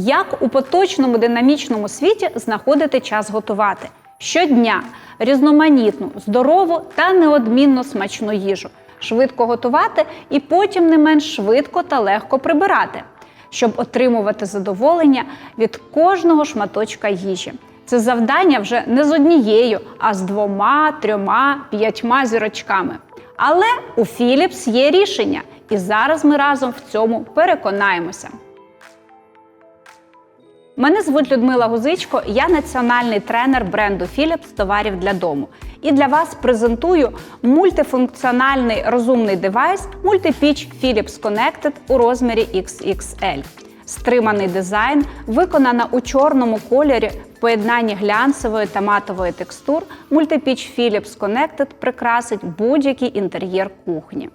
Як у поточному динамічному світі знаходити час готувати? Щодня різноманітну, здорову та неодмінно смачну їжу, швидко готувати і потім не менш швидко та легко прибирати, щоб отримувати задоволення від кожного шматочка їжі. Це завдання вже не з однією, а з двома, трьома, п'ятьма зірочками. Але у Philips є рішення, і зараз ми разом в цьому переконаємося. Мене звуть Людмила Гузичко, я національний тренер бренду Philips товарів для дому. І для вас презентую мультифункціональний розумний девайс Multipitch Philips Connected у розмірі XXL. Стриманий дизайн, виконана у чорному кольорі в поєднанні глянцевої та матової текстур, Multipitch Philips Connected прикрасить будь-який інтер'єр кухні.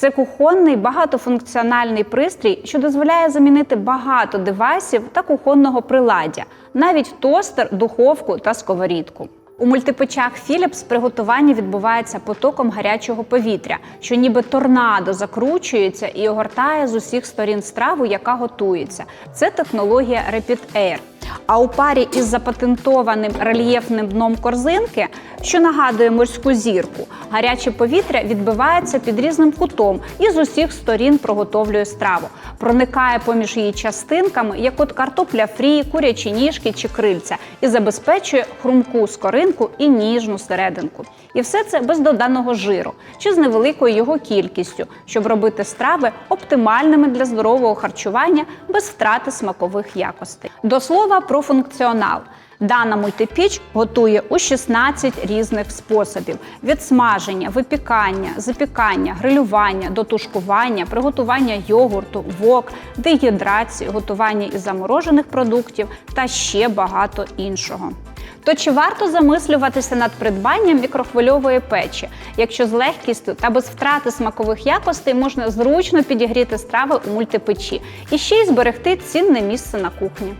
Це кухонний багатофункціональний пристрій, що дозволяє замінити багато девайсів та кухонного приладдя, навіть тостер, духовку та сковорідку. У мультипечах Philips приготування відбувається потоком гарячого повітря, що ніби торнадо закручується і огортає з усіх сторін страву, яка готується. Це технологія Rapid Air. А у парі із запатентованим рельєфним дном корзинки, що нагадує морську зірку, гаряче повітря відбивається під різним кутом і з усіх сторін проготовлює страву, проникає поміж її частинками, як от картопля фрі, курячі ніжки чи крильця, і забезпечує хрумку скоринку і ніжну серединку. І все це без доданого жиру чи з невеликою його кількістю, щоб робити страви оптимальними для здорового харчування без втрати смакових якостей. До слова про функціонал. Дана мультипіч готує у 16 різних способів: від смаження, випікання, запікання, грилювання, до тушкування, приготування йогурту, вок, дегідрації, готування із заморожених продуктів та ще багато іншого. То чи варто замислюватися над придбанням мікрохвильової печі, якщо з легкістю та без втрати смакових якостей можна зручно підігріти страви у мультипечі і ще й зберегти цінне місце на кухні?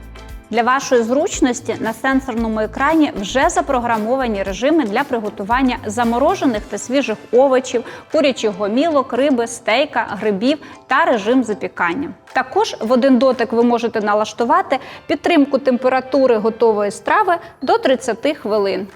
Для вашої зручності на сенсорному екрані вже запрограмовані режими для приготування заморожених та свіжих овочів, курячих гомілок, риби, стейка, грибів та режим запікання. Також в один дотик ви можете налаштувати підтримку температури готової страви до 30 хвилин.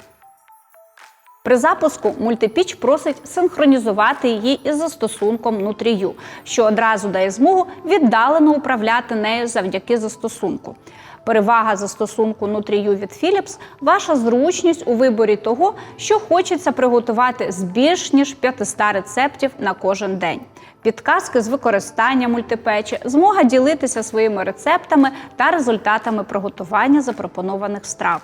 При запуску мультипіч просить синхронізувати її із застосунком Nutriju, що одразу дає змогу віддалено управляти нею завдяки застосунку. Перевага застосунку Nutriju від Philips – ваша зручність у виборі того, що хочеться приготувати з більш ніж 500 рецептів на кожен день. Підказки з використання мультипечі, змога ділитися своїми рецептами та результатами приготування запропонованих страв.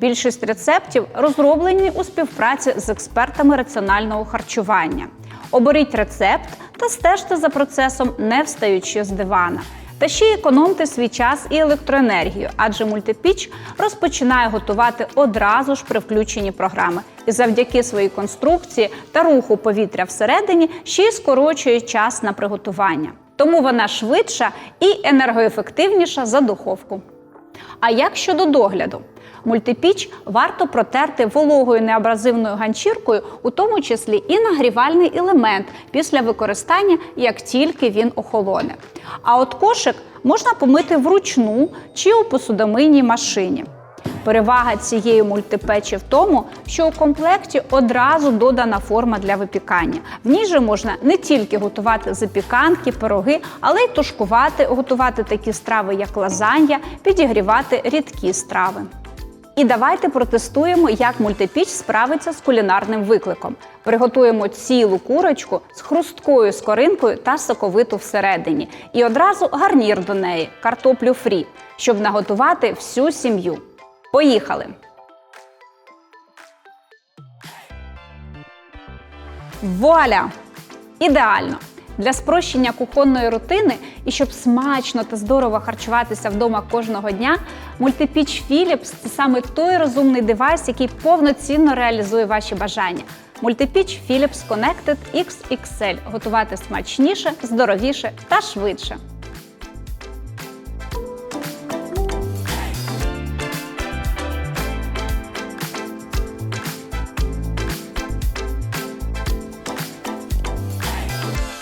Більшість рецептів розроблені у співпраці з експертами раціонального харчування. Оберіть рецепт та стежте за процесом, не встаючи з дивана. Та ще й економте свій час і електроенергію, адже мультипіч розпочинає готувати одразу ж при включенні програми і завдяки своїй конструкції та руху повітря всередині ще й скорочує час на приготування. Тому вона швидша і енергоефективніша за духовку. А як щодо догляду? Мультипіч варто протерти вологою неабразивною ганчіркою, у тому числі і нагрівальний елемент після використання, як тільки він охолоне. А от кошик можна помити вручну чи у посудомийній машині. Перевага цієї мультипечі в тому, що у комплекті одразу додана форма для випікання. В ній же можна не тільки готувати запіканки, пироги, але й тушкувати, готувати такі страви, як лазанья, підігрівати рідкі страви. І давайте протестуємо, як мультипіч справиться з кулінарним викликом. Приготуємо цілу курочку з хрусткою скоринкою та соковиту всередині. І одразу гарнір до неї картоплю фрі, щоб наготувати всю сім'ю. Поїхали! Вуаля! Ідеально! Для спрощення кухонної рутини і щоб смачно та здорово харчуватися вдома кожного дня, мультипіч Philips – це саме той розумний девайс, який повноцінно реалізує ваші бажання. Мультипіч Philips Connected XXL – готувати смачніше, здоровіше та швидше.